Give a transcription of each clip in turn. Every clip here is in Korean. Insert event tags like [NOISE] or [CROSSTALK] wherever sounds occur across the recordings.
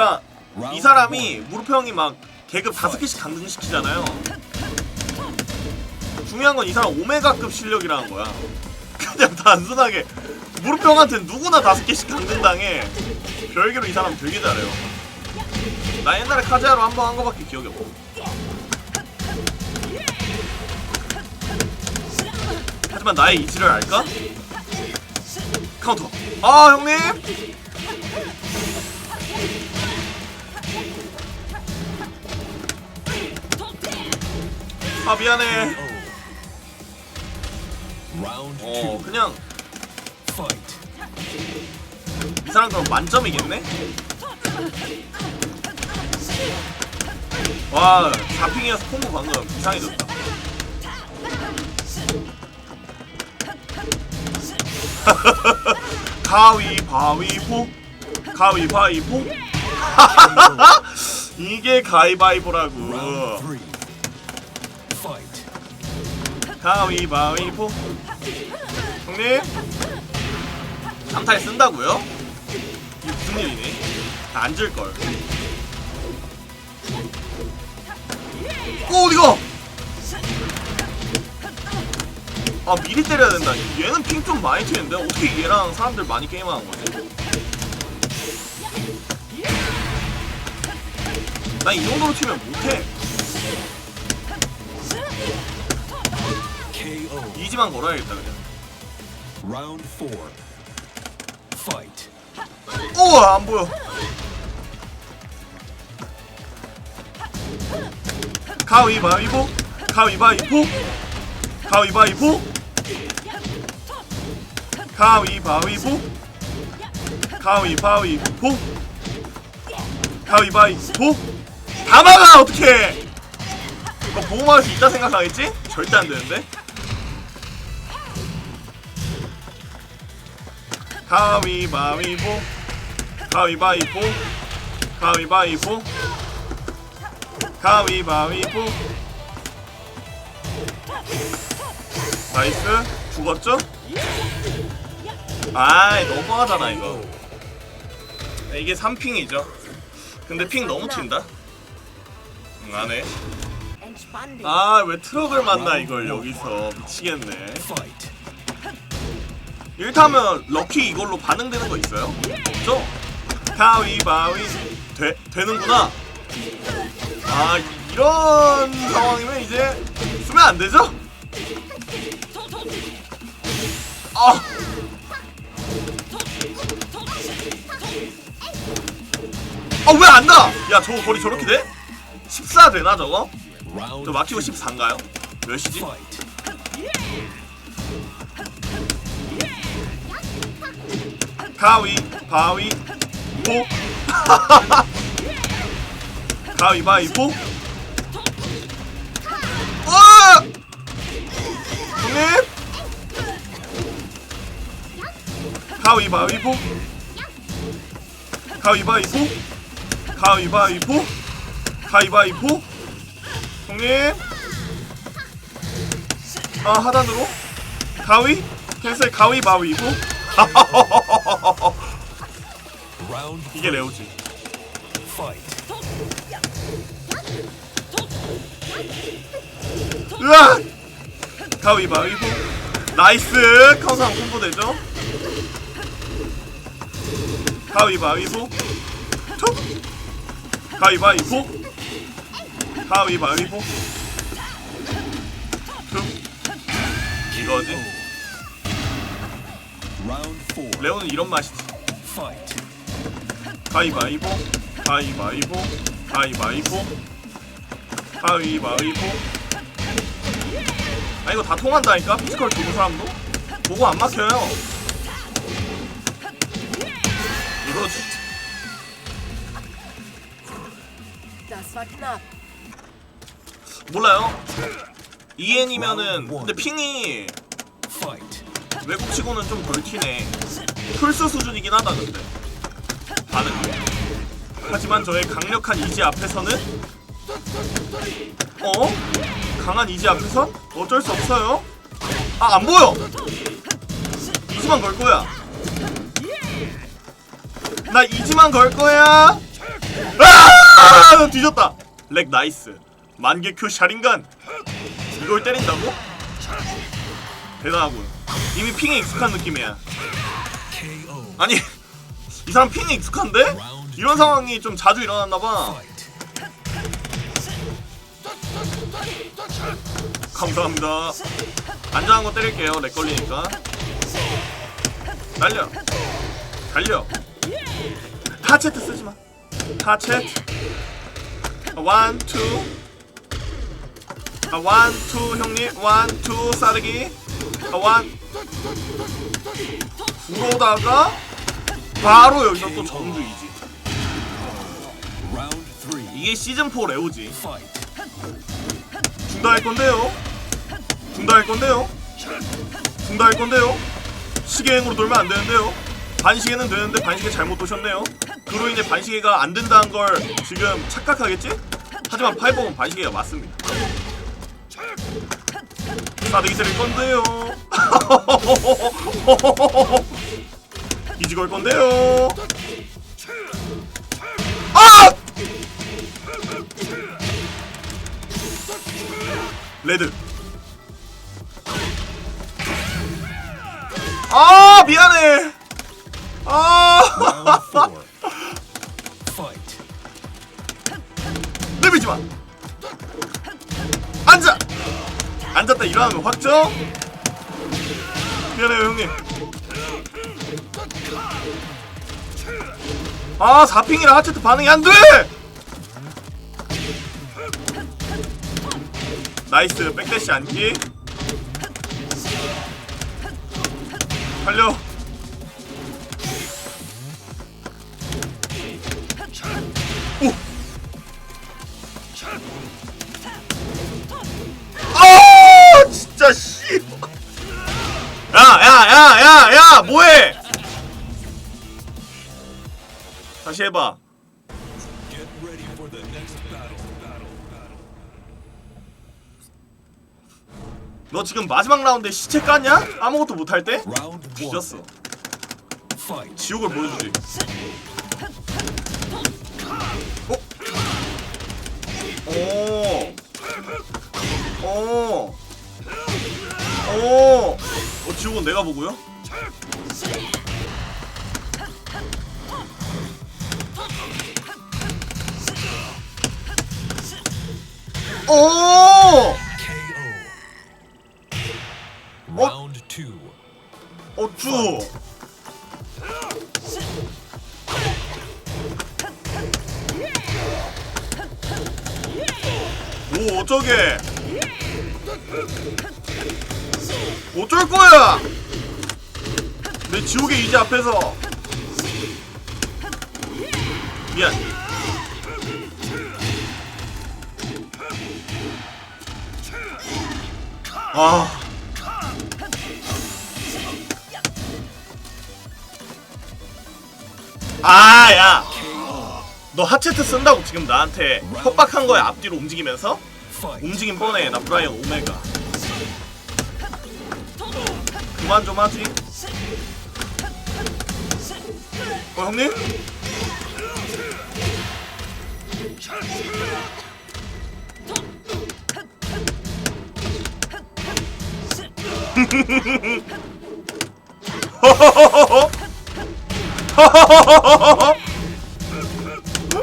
그러니까 이 사람이 무릎 형이 막 계급 다섯 개씩 강등시키잖아요. 중요한 건 이 사람 오메가급 실력이라는 거야. 그냥 [LAUGHS] 단순하게 무릎 형한테 누구나 다섯 개씩 강등당해. 별개로 이 사람 되게 잘해요. 나 옛날에 카제아로 한 번 한 거밖에 기억이 없고. 하지만 나의 이지를 알까? 카운터. 아 형님. 아 미안해. 어. 그냥. 이 사람 그럼 만점이겠네? 와 4핑이어서 콤보 방금 이상해졌다 가위바위보 [LAUGHS] 가위바위보 [LAUGHS] 이게 가위바위보라고 Round three. Fight. 가위바위보 형님 잠탈 쓴다고요? 이게 무슨 일이네 다 앉을걸 오 어디가 아 미리 때려야 된다 얘는 핑 좀 많이 튀는데 어떻게 얘랑 사람들 많이 게임하는 거지? 나 이 정도로 튀면 못해 KO. 이지만 걸어야겠다 그냥 Round four. Fight. 우와 안 보여 가위바위보 가위바위보 가위바위보 가위바위보 가위바위보 가위바위보 다 막아 어떡해. 이거 보호막을 수 있다 생각하겠지? 절대 안 되는데. 가위바위보. 가위바위보. 가위바위보. 가위바위보. 나이스. 죽었죠? 아이 너무하잖아 이거. 이게 3핑이죠. 근데 핑 너무 튄다 dich. 아왜 트럭을 만나 이걸 여기서 미치겠네 Fight. 이렇다면 럭키 이걸로 반응되는 거 있어요? 없죠? 가위바위 되, 되는구나 아 이런 상황이면 이제 쓰면 안 되죠? 아 아 왜 안 나? 야 저거 거리 저렇게 돼? 14 되나 저거? 저 막히고 two. 14인가요? 몇 시지? 가위 바위 보 [LAUGHS] 가위 바위 보 어! 형님 가위 바위 보 가위 바위 보 가위 바위 보 가위 바위 보 형님 아 하단으로 가위 캔슬 가위 바위 보 Round [LAUGHS] 이게 레오지. 으악! 가위바위보. 나이스! 카운트랑 콤보 되죠? 가위바위보. 툭! 가위바위보. 가위바위보. 툭! 이거지? Round four. 레오는 이런 맛이지. 가위바위보. 가위바위보. 가위바위보. 가위바위보. 아 이거 다 통한다니까 피지컬 좋은 사람도 보고 안 막혀요. 이거지. 몰라요. EN이면은 근데 핑이 Fight. 외국 치고는 좀 덜 튀네. 풀스 수준이긴 하다 근데. 반응. 하지만 저의 강력한 이지 앞에서는 어? 강한 이지 앞에선 어쩔 수 없어요. 아 안 보여. 이지만 걸 거야. 나 이지만 걸 거야. 아 뒤졌다 렉 나이스 만개큐 샤링간. 이걸 때린다고? 대단하군. 이미 핑에 익숙한 느낌이야. 아니 이 사람 핑에 익숙한데? 이런 상황이 좀 자주 일어났나봐. 감사합니다. 안전한 거 때릴게요 렉 걸리니까. 날려. 달려. 하체트 쓰지마. 하체트 원투 아 원 투 형님 원 투 싸르기 아, 원 그러다가 바로 여기서 또 정주 이지 Round three. 이게 시즌4 레오지. 중단할 건데요. 중단할 건데요. 중단할 건데요. 시계행으로 돌면 안 되는데요. 반시계는 되는데 반시계 잘못 도셨네요. 그로 인해 반시계가 안 된다는 걸 지금 착각하겠지? 하지만 파이버는 반시계가 맞습니다. 싸대기 때릴 건데요. [LAUGHS] 이지 걸 건데요. 아! 레드. 아 미안해. 아 앉았다 일어나면 확정. 미안해요 형님. 아 4핑이라 하체트 반응이 안 돼. 나이스 백대시 안기. 달려. 야야야야야 뭐해? 다시 해봐. 너 지금 마지막 라운드에 시체 깠냐? 아무것도 못할 때? 뒤졌어. 지옥을 보여주지. 어? 오. 오. 오. 어, 지옥은 내가 보고요? 오! Two. 어쭈. 오 어쩌게 어쩔 거야 내 지옥의 이지 앞에서 미안 아 아, 야. 너 하체트 쓴다고 지금 나한테 협박한 거야, 앞뒤로 움직이면서? 움직임 뻔해, 나 브라이언 오메가. 그만 좀 하지. 어, 형님? [LAUGHS]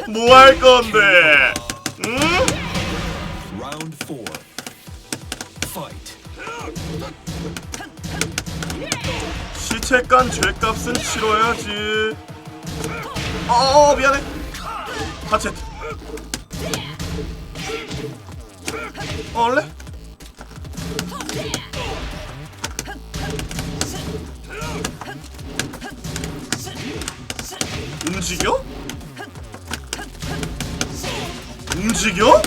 뭐 할 건데? 응? Round four. Fight. 시체간 죄값은 치러야지. 어 미안해. 하체트. 어 원래? 움직여? 움직여?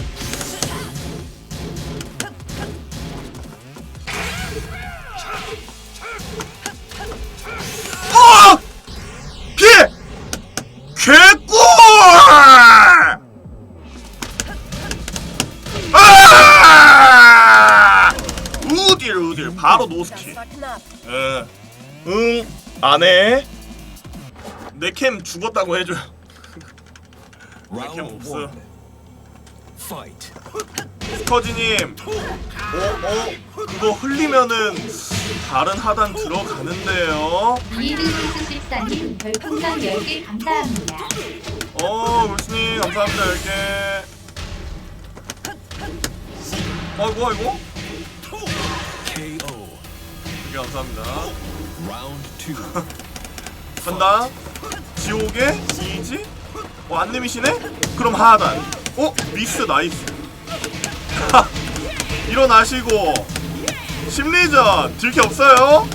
우딜 바로 노스킬. knapp. 응, 응, 안 해. 내 캠 죽었다고 해줘. 캠 Round 없어. 스커지님 어? 어? 그거 흘리면은 다른 하단 들어가는데요 이르스 14님 별풍선 10개 감사합니다. 어 울스님 감사합니다 10개 아이고 아이고 KO. 10개 감사합니다 Round two. [LAUGHS] 간다 지옥의 이지? 어 안내미시네? 그럼 하단 어? 미스 나이스 하, [LAUGHS] 일어나시고 심리전 들게 없어요?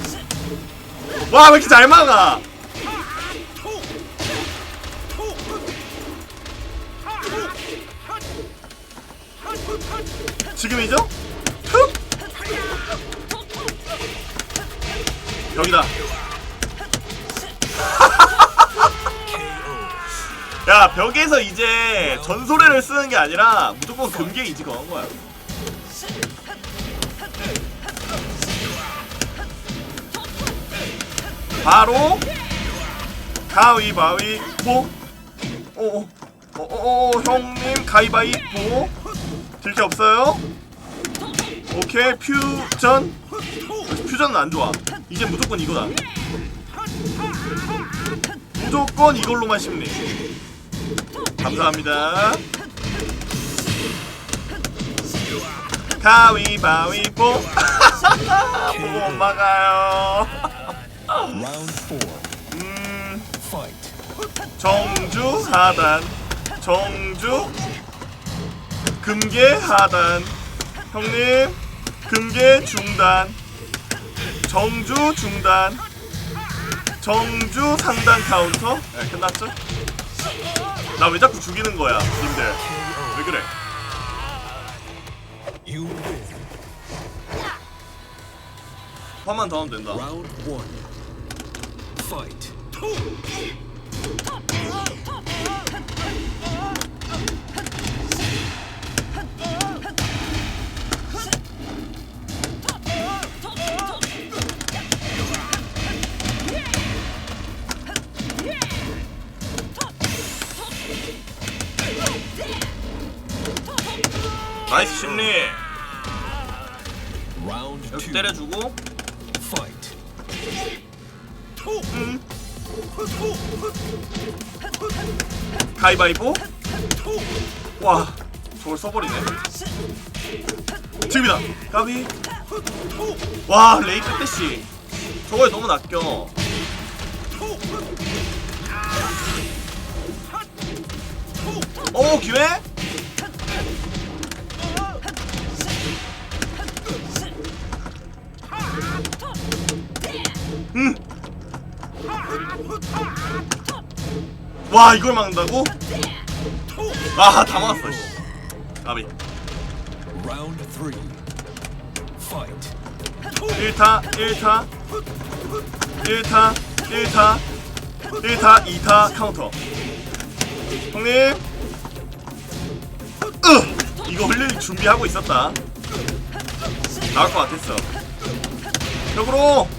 와 왜 이렇게 잘 막아 지금이죠? 여기다. [LAUGHS] 야 벽에서 이제 전소래를 쓰는 게 아니라 무조건 금괴 거는 거야. 바로 가위바위보. 오오 오오 어, 형님 가위바위보. 들게 없어요? 오케이 퓨전 퓨전은 안 좋아. 이제 무조건 이거다. 무조건 이걸로만 심리 감사합니다. 가위바위보. 보고 four. 음. 정주 하단. 정주 금괴 하단. 형님 금괴 중단 정주 중단. 정주 상단 카운터. 네, 끝났죠? 나 왜 자꾸 죽이는 거야 님들. 왜 그래. 화만 더 하면 된다 [LAUGHS] 나이스 심리 여기. 때려주고. Fight. 가위바위보. 와 저걸 써버리네. 지금이다. 가위. 와 레이 끝대시 저거에 너무 낚여. 오 기회 와 이걸 막는다고? 아다 막았어 씨. 까비 Round three. Fight. 1타 1타 1타 1타 1타 2타 카운터 형님 으! 이거 흘릴 준비하고 있었다 나올 것 같았어 벽으로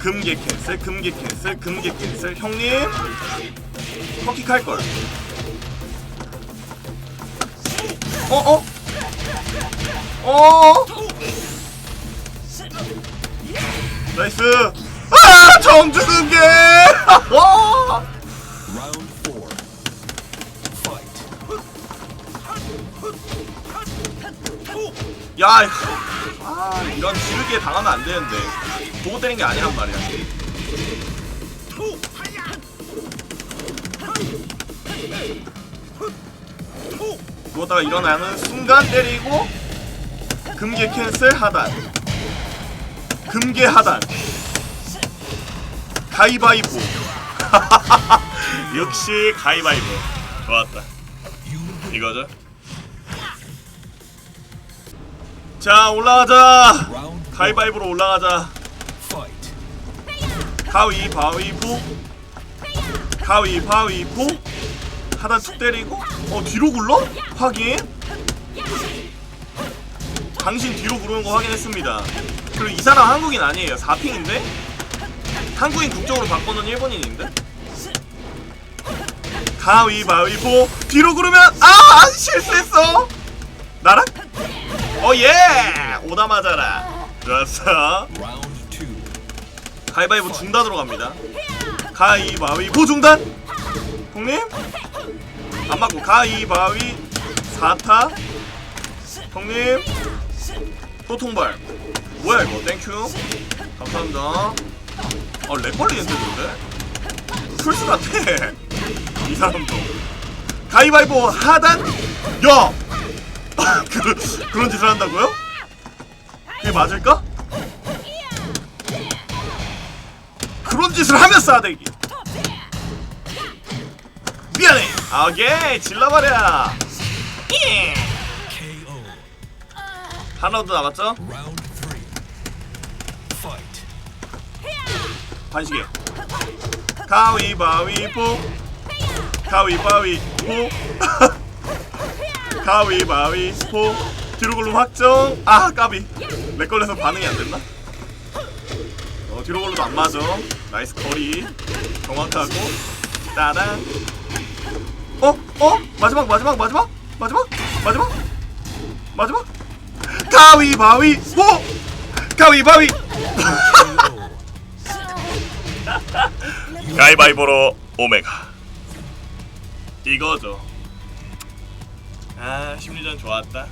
금괴 캔슬 금괴 캔슬 금괴 캔슬 형님 터킥 할걸 어어? 어? 나이스 아 정주 금괴 Round four. Fight. 야. 아 이런 지르기에 당하면 안 되는데 보고 때린 게 아니란 말이야 누웠다가 일어나는 순간 때리고 금괴 캔슬 하단 금괴 하단 가위바위보 [LAUGHS] 역시 가위바위보 좋았다. 이거죠 자 올라가자. 가위바위보로 올라가자. 가위바위보 가위바위보 하단 툭 때리고 어 뒤로 굴러? 확인 당신 뒤로 구르는 거 확인했습니다 그리고 이 사람 한국인 아니에요 4핑인데? 한국인 국적으로 바꿔놓은 일본인인데? 가위바위보 뒤로 구르면 아! 실수했어 나랑? 어예 오다 맞아라 좋았어. 가위바위보 중단으로 갑니다 가위바위보 중단 형님 안 맞고 가위바위 4타? 형님? 또 통발. 뭐야 이거? 땡큐. 감사합니다. 아렉 걸리는데 근데? 풀스 같아. [LAUGHS] 이 사람도. 가위바위보 하단 야 [LAUGHS] 그, 그런 짓을 한다고요? 그게 맞을까? 그런 짓을 하면 싸대기. 미안해. 오케이. 질러버려 하나도 남았죠? 반시계 가위바위보. 가위바위보. [LAUGHS] 가위바위보. 뒤로 걸로 확정. 아 까비. 렉 걸려서 반응이 안 됐나? 어 뒤로 걸로도 안 맞아. 나이스 거리. 정확하고. 따당 어? 어? 마지막 마지막 마지막? 마지막? 마지막? 마지막? 가위바위 보 가위바위 [LAUGHS] 가위바위보로 오메가 이거죠 아 심리전 좋았다